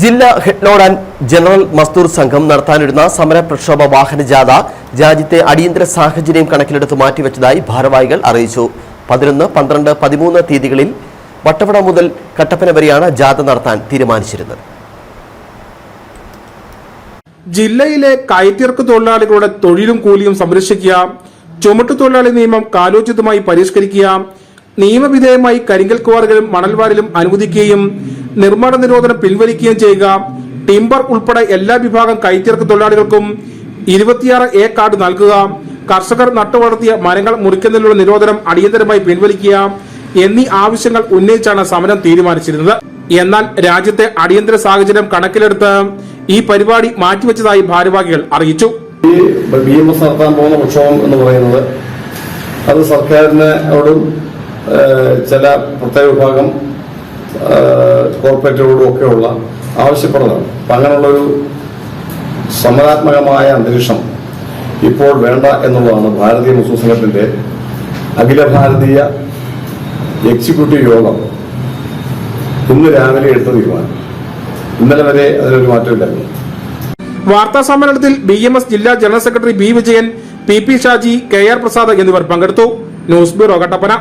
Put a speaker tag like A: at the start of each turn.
A: ജില്ലാ head load and general മസ്ദൂർ സംഘം നടത്താനിരുന്ന സമര പ്രക്ഷോഭ വാഹന ജാഥ രാജ്യത്തെ അടിയന്തര സാഹചര്യം കണക്കിലെടുത്ത് മാറ്റിവെച്ചതായി ഭാരവാഹികൾ അറിയിച്ചു. പതിനൊന്ന് പന്ത്രണ്ട് പതിമൂന്ന് തീയതികളിൽ വട്ടവട മുതൽ കട്ടപ്പന വരെയാണ് ജാഥ നടത്താൻ തീരുമാനിച്ചിരുന്നത്.
B: ജില്ലയിലെ കയറ്റിറക്ക് തൊഴിലാളികളുടെ തൊഴിലും കൂലിയും സംരക്ഷിക്കുക ചുമട്ടു തൊഴിലാളി നിയമം കാലോചിതമായി പരിഷ്കരിക്കുക നിയമവിധേയമായി കരിങ്കൽ കുവാറുകളും മണൽവാരിലും അനുവദിക്കുകയും നിർമ്മാണ നിരോധനം പിൻവലിക്കുകയും ചെയ്യുക. ടിംബർ ഉൾപ്പെടെ എല്ലാ വിഭാഗം കൈത്തിറക്ക് തൊഴിലാളികൾക്കും ഇരുപത്തിയാറ് എ കാർഡ് നൽകുക. കർഷകർ നട്ടുവളർത്തിയ മരങ്ങൾ മുറിക്കുന്നതിനുള്ള നിരോധനം അടിയന്തരമായി പിൻവലിക്കുക എന്നീ ആവശ്യങ്ങൾ ഉന്നയിച്ചാണ് സമരം തീരുമാനിച്ചിരുന്നത്. എന്നാൽ രാജ്യത്തെ അടിയന്തര സാഹചര്യം കണക്കിലെടുത്ത് ഈ പരിപാടി മാറ്റിവെച്ചതായി ഭാരവാഹികൾ അറിയിച്ചു.
C: ബി എം എസ് നടത്താൻ പോകുന്ന പ്രക്ഷോഭം എന്ന് പറയുന്നത് അത് സർക്കാരിനോടും ചില പ്രത്യേക വിഭാഗം കോർപ്പറേറ്റുകളോടും ഒക്കെയുള്ള ആവശ്യപ്പെടുന്നതാണ്. അപ്പം അങ്ങനെയുള്ളൊരു സമരാത്മകമായ അന്തരീക്ഷം ഇപ്പോൾ വേണ്ട എന്നുള്ളതാണ് ഭാരതീയ മുസ്ലിം സംഘത്തിന്റെ അഖില ഭാരതീയ എക്സിക്യൂട്ടീവ് യോഗം ഇന്ന് രാവിലെ എടുത്ത തീരുമാനം. ഇന്നലെ വരെ അതിനൊരു മാറ്റമില്ലായിരുന്നു
B: വാർത്താ സമ്മേളനത്തിൽ ബി എം എസ് ജില്ലാ general secretary B Vijayan P P Shaji K R Prasad എന്നിവർ പങ്കെടുത്തു. News bureau Kattappana.